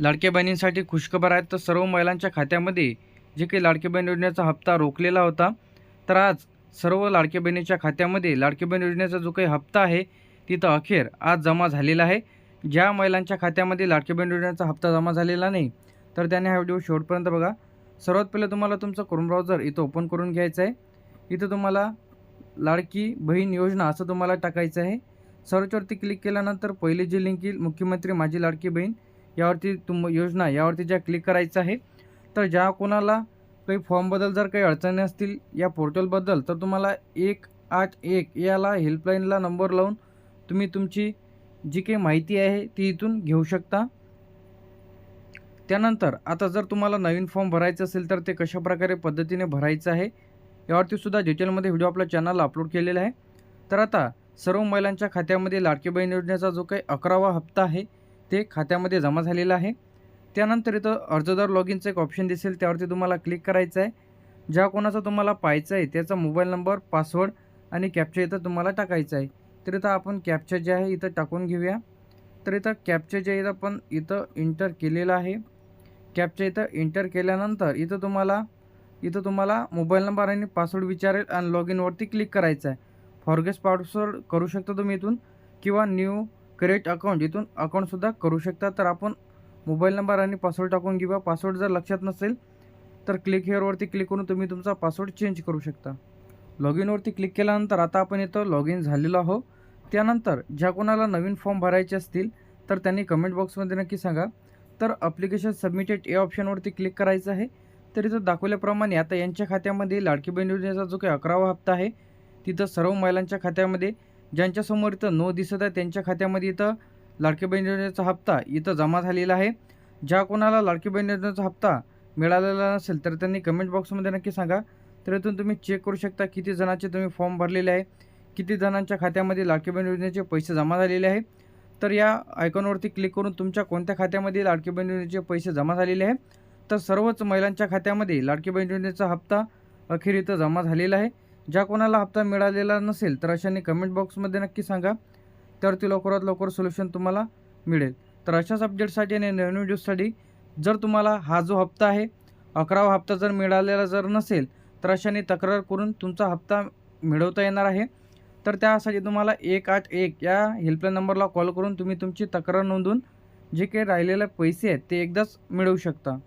लाडक्या बहिणींसाठी खुशखबर आहेत. तर सर्व महिलांच्या खात्यामध्ये जे काही लाडकी बहीण योजनेचा हप्ता रोखलेला होता तर आज सर्व लाडक्या बहिणीच्या खात्यामध्ये लाडकी बहीण योजनेचा जो काही हप्ता आहे तिथं अखेर आज जमा झालेला आहे. ज्या महिलांच्या खात्यामध्ये लाडकी बहीण योजनेचा हप्ता जमा झालेला नाही तर त्याने हा व्हिडिओ शेवटपर्यंत बघा. सर्वात पहिले तुम्हाला तुमचं क्रोम ब्राउझर इथं ओपन करून घ्यायचं आहे इथं तुम्हाला लाडकी बहीण योजना असं तुम्हाला टाकायचं आहे. सर्चवरती क्लिक केल्यानंतर पहिली जी लिंक येईल मुख्यमंत्री माझी लाडकी बहीण यावरती तुम योजना यावरती ज्या क्लिक करायचं आहे तर ज्या कोणाला काही फॉर्मबद्दल जर काही अडचणी असतील या पोर्टलबद्दल तर तुम्हाला एक आठ एक याला हेल्पलाईनला नंबर लावून तुम्ही तुमची जी काही माहिती आहे ती इथून घेऊ शकता. त्यानंतर आता जर तुम्हाला नवीन फॉर्म भरायचं असेल तर ते कशाप्रकारे पद्धतीने भरायचं आहे यावरती सुद्धा डिटेलमध्ये व्हिडिओ आपल्या चॅनलला अपलोड केलेला आहे. तर आता सर्व महिलांच्या खात्यामध्ये लाडकी बहीण योजनेचा जो काही अकरावा हप्ता आहे ते खात्यामध्ये जमा झालेलं आहे. त्यानंतर इथं अर्जदार लॉग इनचं एक ऑप्शन दिसेल त्यावरती तुम्हाला क्लिक करायचं आहे. ज्या कोणाचा तुम्हाला पाहायचं आहे त्याचा मोबाईल नंबर पासवर्ड आणि कॅप्चा इथं तुम्हाला टाकायचं आहे. तर इथं आपण कॅप्चा जे आहे इथं टाकून घेऊया. तर इथं कॅप्चा जे इथं आपण इथं इंटर केलेलं आहे. कॅप्चा इथं इंटर केल्यानंतर इथं तुम्हाला इथं तुम्हाला मोबाईल नंबर आणि पासवर्ड विचारेल आणि लॉग इनवरती क्लिक करायचं आहे. फॉरगेस पासवर्ड करू शकता तुम्ही इथून. किंवा न्यू क्रिएट अकाउंट इथून अकाउंटसुद्धा करू शकता. तर आपण मोबाईल नंबर आणि पासवर्ड टाकून घेऊया. पासवर्ड जर लक्षात नसेल तर क्लिक हेअरवरती क्लिक करून तुम्ही तुमचा पासवर्ड चेंज करू शकता. लॉग इनवरती क्लिक केल्यानंतर आता आपण इथं लॉग इन झालेलो आहो त्यानंतर ज्या कोणाला नवीन फॉर्म भरायचे असतील तर त्यांनी कमेंट बॉक्समध्ये नक्की सांगा. तर अप्लिकेशन सबमिटेड या ऑप्शनवरती क्लिक करायचं आहे. तर इथं दाखवल्याप्रमाणे आता यांच्या खात्यामध्ये लाडकी बहीण योजनेचा जो काही अकरावा हप्ता आहे तिथं सर्व महिलांच्या खात्यामध्ये ज्यांच्यासमोर इथं नो दिसत आहे त्यांच्या खात्यामध्ये इथं लाडकी बहीण योजनेचा हप्ता इथं जमा झालेला आहे. ज्या कोणाला लाडकी बहीण योजनेचा हप्ता मिळालेला नसेल तर त्यांनी कमेंट बॉक्समध्ये नक्की सांगा. तर इथून तुम्ही चेक करू शकता किती जणांचे तुम्ही फॉर्म भरलेले आहे किती जणांच्या खात्यामध्ये लाडकी बहीण योजनेचे पैसे जमा झालेले आहे. तर या आयकॉनवरती क्लिक करून तुमच्या कोणत्या खात्यामध्ये लाडकी बहीण योजनेचे पैसे जमा झालेले आहे तर सर्वच महिलांच्या खात्यामध्ये लाडकी बहीण योजनेचा हप्ता अखेर इथं जमा झालेला आहे. ज्या कोणाला हप्ता मिळालेला नसेल तर अशाने कमेंट बॉक्समध्ये नक्की सांगा. तर ती लवकरात लवकर सोल्युशन तुम्हाला मिळेल. तर अशाच अपडेटसाठी आणि नवीन व्हिडिओसाठी जर तुम्हाला हा जो हप्ता आहे अकरावा हप्ता जर मिळालेला जर नसेल तर अशाने तक्रार करून तुमचा हप्ता मिळवता येणार आहे. तर त्यासाठी तुम्हाला एक आठ एक या हेल्पलाईन नंबरला कॉल करून तुम्ही तुमची तक्रार नोंदवून जे काही राहिलेले पैसे आहेत ते एकदाच मिळवू शकता.